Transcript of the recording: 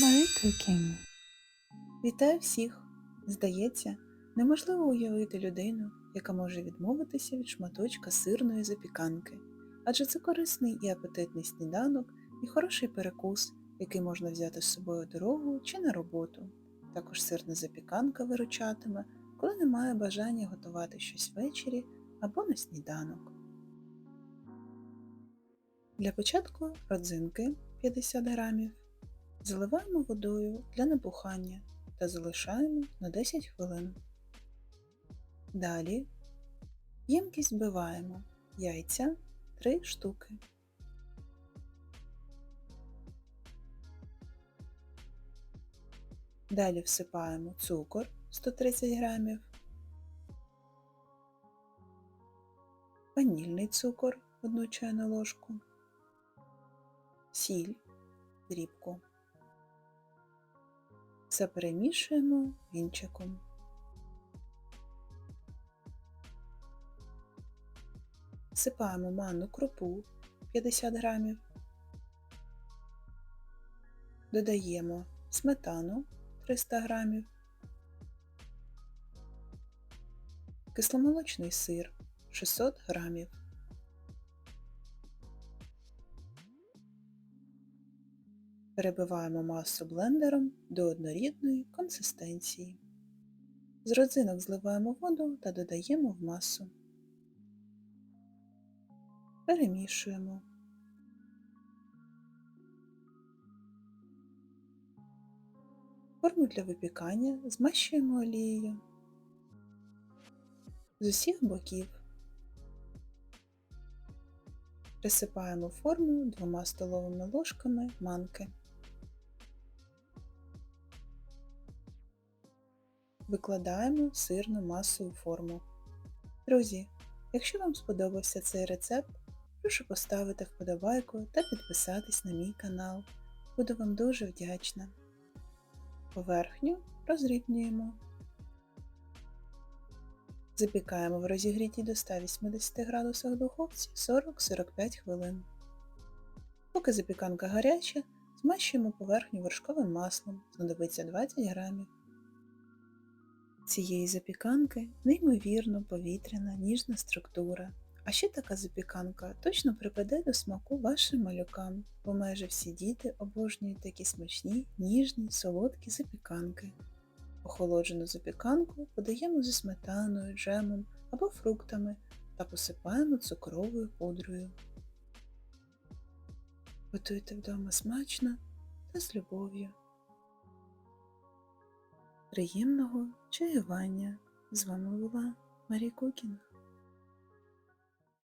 Marie Cooking. Вітаю всіх! Здається, неможливо уявити людину, яка може відмовитися від шматочка сирної запіканки, адже це корисний і апетитний сніданок і хороший перекус, який можна взяти з собою дорогу чи на роботу. Також сирна запіканка виручатиме, коли немає бажання готувати щось ввечері або на сніданок. Для початку родзинки 50 грамів заливаємо водою для набухання та залишаємо на 10 хвилин. Далі ємкість збиваємо яйця 3 штуки. Далі всипаємо цукор 130 грамів, ванільний цукор 1 чайну ложку, сіль дрібку. Все перемішуємо вінчиком. Всипаємо манну крупу 50 грамів. Додаємо сметану 300 грамів, кисломолочний сир 600 грамів. Перебиваємо масу блендером до однорідної консистенції. З родзинок зливаємо воду та додаємо в масу. Перемішуємо. Форму для випікання змащуємо олією з усіх боків. Присипаємо форму двома столовими ложками манки. Викладаємо сирну масу у форму. Друзі, якщо вам сподобався цей рецепт, прошу поставити вподобайку та підписатись на мій канал. Буду вам дуже вдячна. Поверхню розрівнюємо. Запікаємо в розігрітій до 180 градусах духовці 40-45 хвилин. Поки запіканка гаряча, змащуємо поверхню вершковим маслом, знадобиться 20 грамів. Цієї запіканки неймовірно повітряна ніжна структура. А ще така запіканка точно припаде до смаку вашим малюкам, бо майже всі діти обожнюють такі смачні, ніжні, солодкі запіканки. Охолоджену запіканку подаємо зі сметаною, джемом або фруктами та посипаємо цукровою пудрою. Готуйте вдома смачно та з любов'ю. Приємного чаювання! З вами була Марія Кукіна.